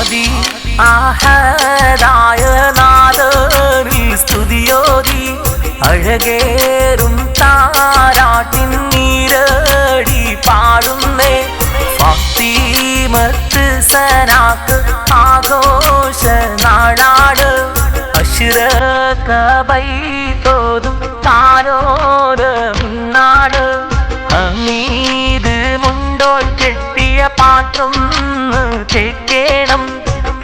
ആദി ആഹരായ നാദറിൽ സ്തുതിയോതി. അഴകേറും താരാട്ടിൻ നീരടി പാടുന്നേ. ഫാത്തിമത്ത് സനാക്ക് ആഘോഷ നാടാട് അശ്രകബൈ തോതും കെട്ടിയ പാട്ടൊന്ന്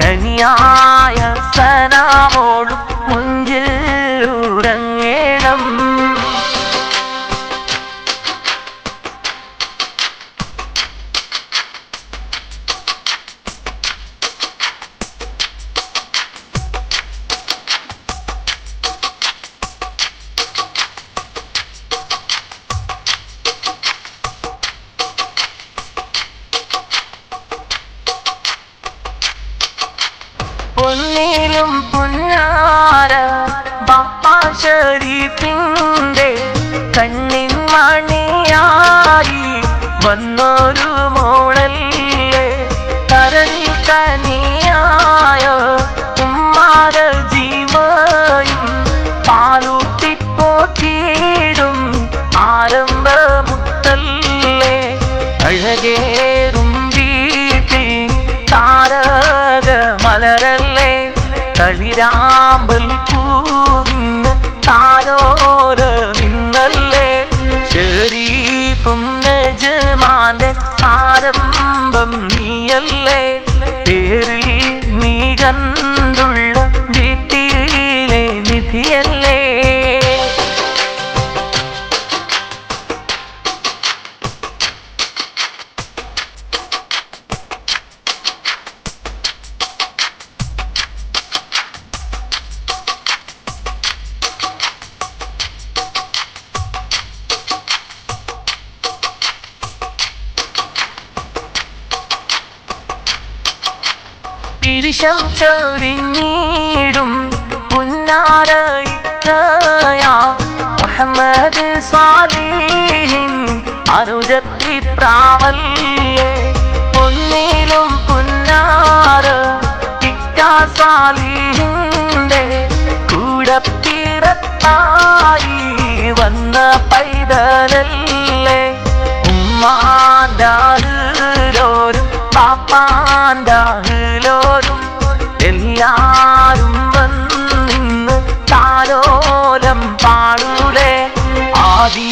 കനിയായ സനാമോളും മുഞ്ചിൽ ഉറങ്ങേണം പൊന്നിലും പുന്നാര ബാപ്പാ ഷരീഫിന്റെ കണ്ണിൻ മണിയായി വന്നൊരു മോളല്ലേ? തരണി കനിയായ ഉമ്മാര ജീവയും പാലൂട്ടിപ്പോറ്റിയിടും കളിരാമ്പൽ പൂവിന്ന് പിരിശം ചൊരിഞ്ഞിടും മുഹമ്മദ് സ്വാലിഹിൻ അനുജത്തി പ്രാവല്ലേ പൊന്നിലും പുന്നാര ഇക്കാ കൂടത്തി കൂടെ ആദി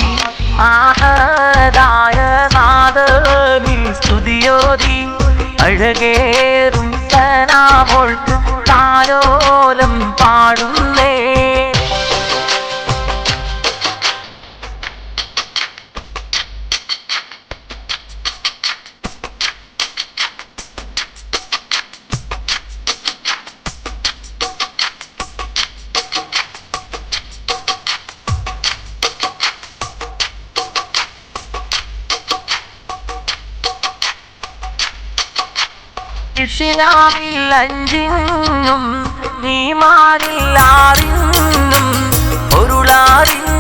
ആഹദായ നാദനിൽ സ്തുതിയോതി. അഴകേറും തനാവോൾ താരോലം പാടുന്നേ ഇഷിനാവിൽ നീ മാറില്ലാറിന്നും പൊരുളാറിഞ്ഞിടേണം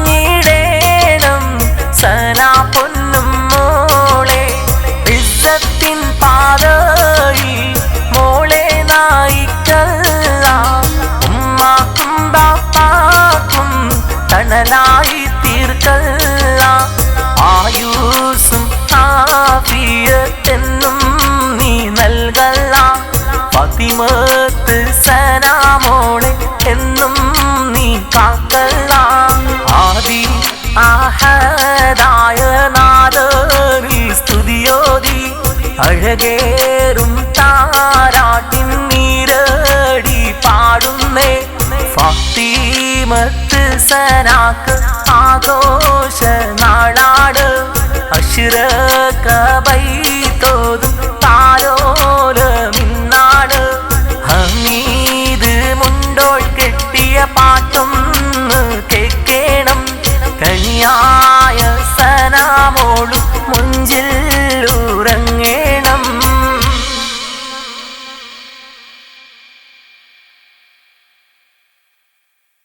നീ കാക്കല്ല ആദി ആഹദായ നാദറിൽ സ്തുതിയോതി. അഴകേറും താരാട്ടിൻ നീരടി പാടുന്നേ. ഫാത്തിമത്ത് സനാക്ക് ആഘോഷ നാടാട് അശ്രകബൈ തോതും താരോലമിന്നാട് ഹമീദ് മുണ്ടോൾ കെട്ടിയ